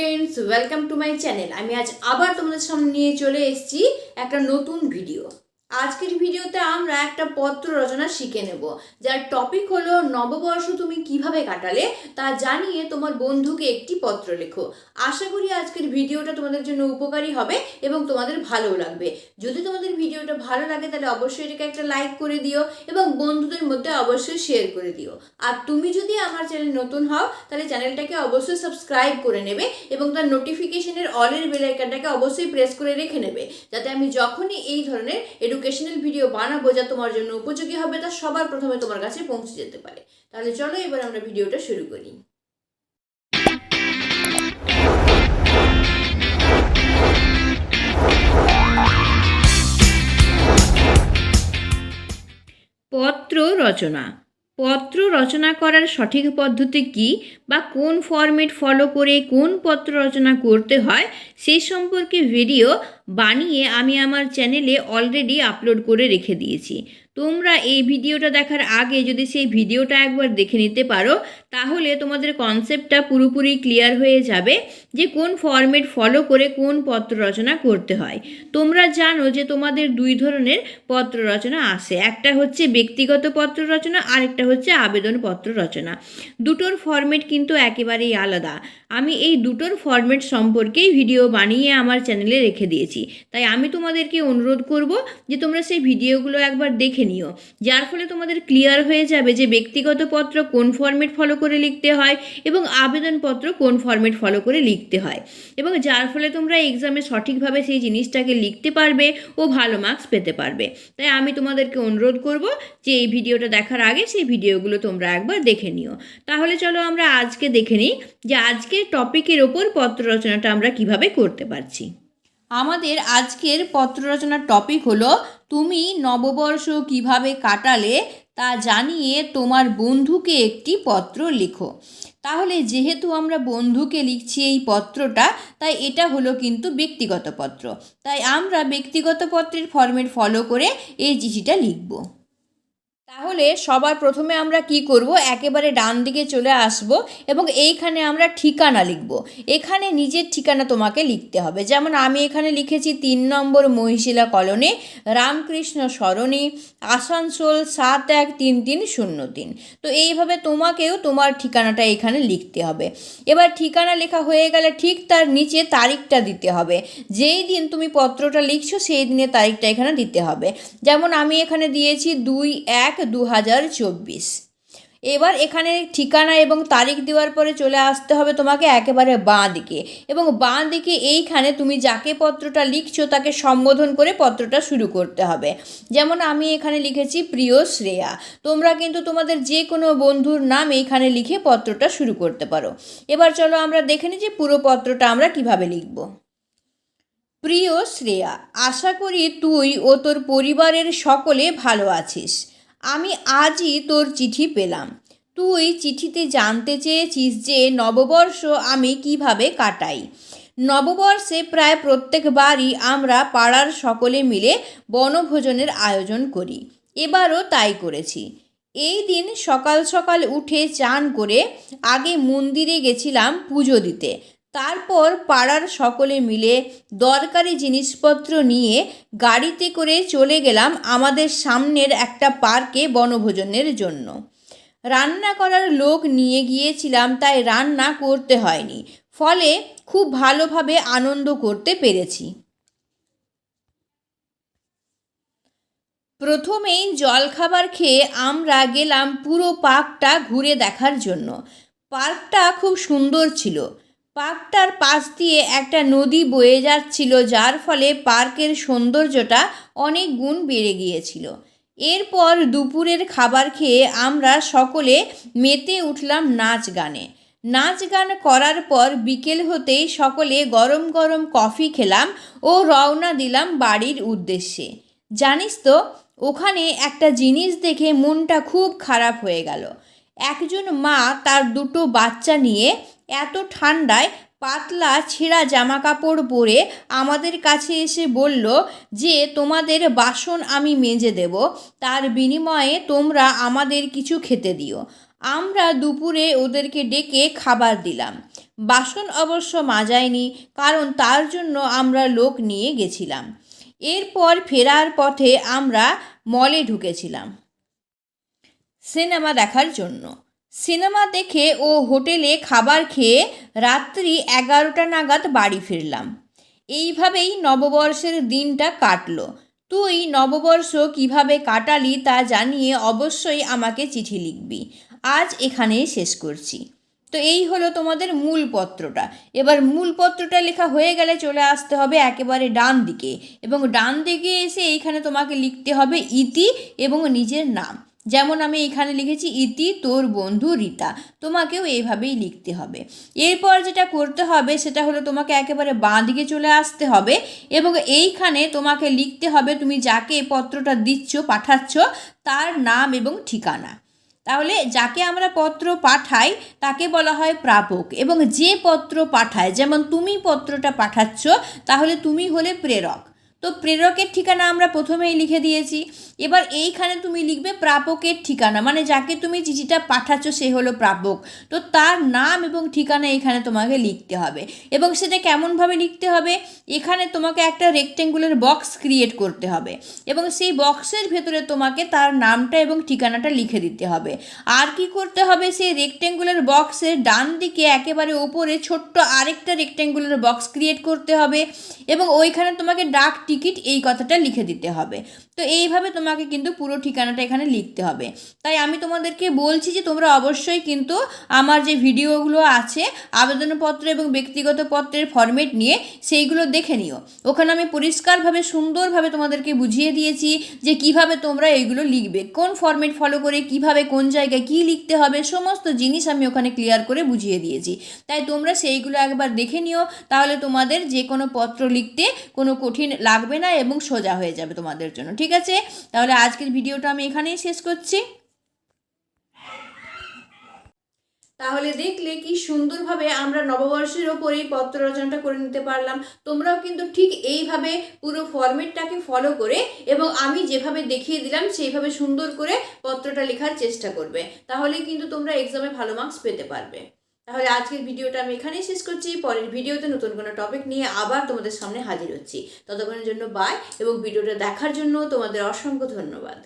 Students welcome to my channel আমি আজ আবার তোমাদের সামনে নিয়ে চলে এসেছি একটা নতুন ভিডিও আজকের ভিডিওতে আমরা একটা পত্র রচনা শিখে নেব। যার টপিক হলো, নববর্ষ তুমি কীভাবে কাটালে? তা জানিয়ে তোমার বন্ধুকে একটি পত্র লেখো। আশা করি আজকের ভিডিওটা তোমাদের জন্য উপকারী হবে এবং তোমাদের ভালো লাগবে। যদি তোমাদের ভিডিওটা ভালো লাগে, তাহলে অবশ্যই এটাকে একটা লাইক করে দিও এবং বন্ধুদের মধ্যে অবশ্যই শেয়ার করে দিও। আর তুমি যদি আমার চ্যানেল নতুন হও, তাহলে চ্যানেলটাকে অবশ্যই সাবস্ক্রাইব করে নেবে এবং তার নোটিফিকেশনের অলের বেল আইকনটাকে অবশ্যই প্রেস করে রেখে নেবে। যাতে আমি যখনই এই ধরনের এডুকেশনাল ভিডিও বানাবো যা তোমার জন্য উপযোগী হবে তা সবার প্রথমে তোমার কাছে পৌঁছে যেতে পারে। তাহলে চলো এবার আমরা ভিডিওটা শুরু করি। পত্র রচনা। পত্র রচনা করার সঠিক পদ্ধতি কী বা কোন ফরম্যাট ফলো করে কোন পত্র রচনা করতে হয় সেই সম্পর্কে ভিডিও বানিয়ে আমি আমার চ্যানেলে অলরেডি আপলোড করে রেখে দিয়েছি। তোমরা এই ভিডিওটা দেখার আগে যদি সেই ভিডিওটা একবার দেখে নিতে পারো, তাহলে তোমাদের কনসেপ্টটা পুরোপুরি ক্লিয়ার হয়ে যাবে যে কোন ফরম্যাট ফলো করে কোন পত্র রচনা করতে হয়। তোমরা জানো যে তোমাদের দুই ধরনের পত্র রচনা আসে একটা হচ্ছে ব্যক্তিগত পত্র রচনা, আরেকটা হচ্ছে আবেদনপত্র রচনা। দুটোর ফরম্যাট কিন্তু একেবারেই আলাদা। আমি এই দুটোর ফরম্যাট সম্পর্কেই ভিডিও বানিয়ে আমার চ্যানেলে রেখে দিয়েছি। তাই আমি তোমাদেরকে অনুরোধ করব যে তোমরা সেই ভিডিওগুলো একবার দেখে নিও। যার ফলে তোমাদের ক্লিয়ার হয়ে যাবে যে ব্যক্তিগত পত্র কোন ফরম্যাট ফলো করে লিখতে হয় এবং আবেদনপত্র কোন ফরম্যাট ফলো করে লিখতে হয়। এবং যার ফলে তোমরা এক্সামে সঠিকভাবে সেই জিনিসটাকে লিখতে পারবে ও ভালো মার্কস পেতে পারবে। তাই আমি তোমাদেরকে অনুরোধ করব যে এই ভিডিওটা দেখার আগে সেই ভিডিওগুলো তোমরা একবার দেখে নিও। তাহলে চলো আমরা আজকে দেখে নিই যে আজকের টপিকের ওপর পত্র রচনাটা আমরা কীভাবে করতে পারছি। আমাদের আজকের পত্র রচনার টপিক হলো, তুমি নববর্ষ কীভাবে কাটালে তা জানিয়ে তোমার বন্ধুকে একটি পত্র লেখো। তাহলে যেহেতু আমরা বন্ধুকে লিখছি এই পত্রটা, তাই এটা হলো কিন্তু ব্যক্তিগত পত্র। তাই আমরা ব্যক্তিগত পত্রের ফর্মেট ফলো করে এই চিঠিটা লিখব। তাহলে সবার প্রথমে আমরা কি করব? একেবারে ডান দিকে চলে আসব এবং এইখানে আমরা ঠিকানা লিখব। এখানে নিজের ঠিকানা তোমাকে লিখতে হবে। যেমন আমি এখানে লিখেছি তিন নম্বর মহিশিলা কলোনি, রামকৃষ্ণ সরণি, আসানসোল সাত এক তিন তিন শূন্য তিন। তো এইভাবে তোমাকেও তোমার ঠিকানাটা এখানে লিখতে হবে। এবার ঠিকানা লেখা হয়ে গেলে ঠিক তার নিচে তারিখটা দিতে হবে। যেই দিন তুমি পত্রটা লিখছো, সেই দিনের তারিখটা এখানে দিতে হবে। যেমন আমি এখানে দিয়েছি দুই এক দু হাজার চব্বিশ। এবার এখানে ঠিকানা এবং তারিখ দেওয়ার পরে চলে আসতে হবে তোমাকে একেবারে বাঁ দিকে। এবং বাঁ দিকে এইখানে তুমি যাকে পত্রটা লিখছো তাকে সম্বোধন করে পত্রটা শুরু করতে হবে। যেমন আমি এখানে লিখেছি প্রিয় শ্রেয়া। তোমরা কিন্তু তোমাদের যে কোনো বন্ধুর নাম এইখানে লিখে পত্রটা শুরু করতে পারো। এবার চলো আমরা দেখে নিই যে পুরো পত্রটা আমরা কীভাবে লিখব। প্রিয় শ্রেয়া, আশা করি তুই ও তোর পরিবারের সকলে ভালো আছিস। আমি আজই তোর চিঠি পেলাম। তুই চিঠিতে জানতে চেয়েছিস যে নববর্ষ আমি কীভাবে কাটাই। নববর্ষে প্রায় প্রত্যেকবারই আমরা পাড়ার সকলে মিলে বনভোজনের আয়োজন করি। এবারও তাই করেছি। এই দিন সকাল সকাল উঠে চান করে আগে মন্দিরে গেছিলাম পুজো দিতে। তারপর পাড়ার সকলে মিলে দরকারি জিনিসপত্র নিয়ে গাড়িতে করে চলে গেলাম আমাদের সামনের একটা পার্কে বনভোজনের জন্য। রান্না করার লোক নিয়ে গিয়েছিলাম, তাই রান্না করতে হয়নি। ফলে খুব ভালোভাবে আনন্দ করতে পেরেছি। প্রথমেই জলখাবার খেয়ে আমরা গেলাম পুরো পার্কটা ঘুরে দেখার জন্য। পার্কটা খুব সুন্দর ছিল। পার্কটার পাশ দিয়ে একটা নদী বয়ে যাচ্ছিল, যার ফলে পার্কের সৌন্দর্যটা অনেক গুণ বেড়ে গিয়েছিল। এরপর দুপুরের খাবার খেয়ে আমরা সকলে মেতে উঠলাম নাচ গানে। নাচ গান করার পর বিকেল হতেই সকলে গরম গরম কফি খেলাম ও রওনা দিলাম বাড়ির উদ্দেশ্যে। জানিস তো, ওখানে একটা জিনিস দেখে মনটা খুব খারাপ হয়ে গেল। একজন মা তার দুটো বাচ্চা নিয়ে এত ঠান্ডায় পাতলা ছেঁড়া জামা কাপড় পরে আমাদের কাছে এসে বলল যে, তোমাদের বাসন আমি মেজে দেব, তার বিনিময়ে তোমরা আমাদের কিছু খেতে দিও। আমরা দুপুরে ওদেরকে ডেকে খাবার দিলাম। বাসন অবশ্য মাজায়নি, কারণ তার জন্য আমরা লোক নিয়ে গেছিলাম। এরপর ফেরার পথে আমরা মলে ঢুকেছিলাম। সিনেমা দেখার জন্য। সিনেমা দেখে ও হোটেলে খাবার খেয়ে রাত্রি এগারোটা নাগাদ বাড়ি ফিরলাম। এইভাবেই নববর্ষের দিনটা কাটলো। তুই নববর্ষ কীভাবে কাটালি তা জানিয়ে অবশ্যই আমাকে চিঠি লিখবি। আজ এখানেই শেষ করছি। তো এই হলো তোমাদের মূল পত্রটা। এবার মূল পত্রটা লেখা হয়ে গেলে চলে আসতে হবে একেবারে ডান দিকে। এবং ডান দিকে এসে এইখানে তোমাকে লিখতে হবে ইতি এবং নিজের নাম। যেমন আমি এখানে লিখেছি, ইতি তোর বন্ধু রীতা। তোমাকেও এইভাবেই লিখতে হবে। এরপর যেটা করতে হবে, সেটা হলো তোমাকে একেবারে বাঁ দিকে চলে আসতে হবে এবং এইখানে তোমাকে লিখতে হবে, তুমি যাকে পত্রটা দিচ্ছ, পাঠাচ্ছ, তার নাম এবং ঠিকানা। তাহলে যাকে আমরা পত্র পাঠাই, তাকে বলা হয় প্রাপক এবং যে পত্র পাঠায়, যেমন তুমি পত্রটা পাঠাচ্ছ, তাহলে তুমি হলে প্রেরক। তো প্রেরকের ঠিকানা আমরা প্রথমেই লিখে দিয়েছি। এবার এইখানে তুমি লিখবে প্রাপকের ঠিকানা মানে যাকে তুমি চিঠিটা পাঠাচ্ছ সে হলো প্রাপক। তো তার নাম এবং ঠিকানা এখানে তোমাকে লিখতে হবে এবং সেটা কেমনভাবে লিখতে হবে? এখানে তোমাকে একটা রেক্টেঙ্গুলার বক্স ক্রিয়েট করতে হবে এবং সেই বক্সের ভেতরে তোমাকে তার নামটা এবং ঠিকানাটা লিখে দিতে হবে। আর কি করতে হবে? সেই রেক্টেঙ্গুলার বক্সের ডান দিকে একেবারে ওপরে ছোট্ট আরেকটা রেক্টেঙ্গুলার বক্স ক্রিয়েট করতে হবে এবং ওইখানে তোমাকে ডাক টিকিট এই কথাটা লিখে দিতে হবে। তো এইভাবে তোমাকে কিন্তু পুরো ঠিকানাটা এখানে লিখতে হবে। তাই আমি তোমাদেরকে বলছি যে তোমরা অবশ্যই কিন্তু আমার যে ভিডিওগুলো আছে, আবেদনপত্র এবং ব্যক্তিগত পত্রের ফরম্যাট নিয়ে সেইগুলো দেখে নিও। ওখানে আমি পরিষ্কারভাবে, সুন্দরভাবে তোমাদেরকে বুঝিয়ে দিয়েছি যে কীভাবে তোমরা এইগুলো লিখবে, কোন ফরম্যাট ফলো করে কীভাবে কোন জায়গায় কী লিখতে হবে, সমস্ত জিনিস আমি ওখানে ক্লিয়ার করে বুঝিয়ে দিয়েছি। তাই তোমরা সেইগুলো একবার দেখে নিও, তাহলে তোমাদের যে কোনো পত্র লিখতে কোনো কঠিন লাগবে না এবং সোজা হয়ে যাবে তোমাদের জন্য, ঠিক আছে? তাহলে আজকের ভিডিওটা আমি এখানেই শেষ করছি। তাহলে দেখলে কি সুন্দরভাবে আমরা নববর্ষের ওপর এই পত্র রচনাটা করে নিতে পারলাম। তোমরাও কিন্তু ঠিক এইভাবে পুরো ফরম্যাটটাকে ফলো করে এবং আমি যেভাবে দেখিয়ে দিলাম, সেইভাবে সুন্দর করে পত্রটা লেখার চেষ্টা করবে। তাহলে কিন্তু তোমরা এক্সামে ভালো মার্কস পেতে পারবে। তাহলে আজকের ভিডিওটা আমি এখানেই শেষ করছি। পরের ভিডিওতে নতুন কোনো টপিক নিয়ে আবার তোমাদের সামনে হাজির হচ্ছি। ততক্ষণের জন্য বাই এবং ভিডিওটা দেখার জন্য তোমাদের অসংখ্য ধন্যবাদ।